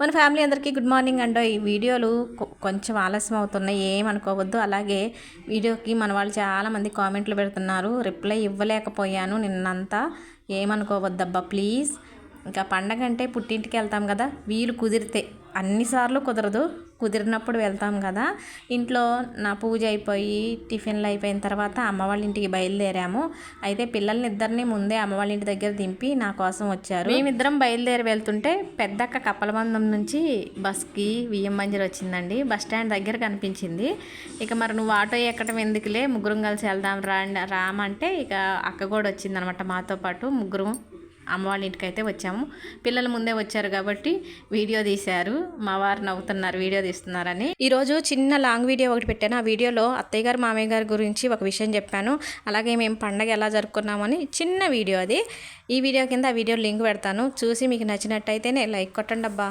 మన ఫ్యామిలీ అందరికీ good morning అండో ఈ వీడియోలు కొంచెం ఆలస్యం అవుతున్నాయి ఏమనుకోవద్దు అలాగే వీడియోకి మన వాళ్ళు చాలామంది కామెంట్లు పెడుతున్నారు. రిప్లై ఇవ్వలేకపోయాను నిన్నంతా. ఏమనుకోవద్దబ్బా ప్లీజ్. ఇంకా పండగ అంటే పుట్టింటికి వెళ్తాం కదా వీలు కుదిరితే. అన్నిసార్లు కుదరదు. కుదిరినప్పుడు వెళ్తాం కదా. ఇంట్లో నా పూజ అయిపోయి టిఫిన్లు అయిపోయిన తర్వాత అమ్మ వాళ్ళ ఇంటికి బయలుదేరాము. అయితే పిల్లల్ని ఇద్దరిని ముందే అమ్మ వాళ్ళ ఇంటి దగ్గర దింపి నా కోసం వచ్చారు. మేమిద్దరం బయలుదేరి వెళ్తుంటే పెద్దక్క కప్పలబంధం నుంచి బస్కి వియ్యం మంజరి వచ్చిందండి. బస్ స్టాండ్ దగ్గర కనిపించింది. ఇక మరి నువ్వు ఆటో ఎక్కడం ఎందుకులే? ముగ్గురం కలిసి వెళ్దాం రా రామంటే ఇక అక్క కూడా వచ్చిందనమాట మాతో పాటు. ముగ్గురం అమ్మవాళ్ళ ఇంటికి అయితే వచ్చాము. పిల్లలు ముందే వచ్చారు కాబట్టి వీడియో తీశారు. మా వారు నవ్వుతున్నారు వీడియో తీస్తున్నారని. ఈరోజు చిన్న లాంగ్ వీడియో ఒకటి పెట్టాను. ఆ వీడియోలో అత్తయ్య గారు మామయ్య గారి గురించి ఒక విషయం చెప్పాను. అలాగే మేము పండగ ఎలా జరుపుకున్నామని చిన్న వీడియో అది. ఈ వీడియో కింద ఆ వీడియో లింక్ పెడతాను. చూసి మీకు నచ్చినట్టయితేనే లైక్ కొట్టండి అబ్బా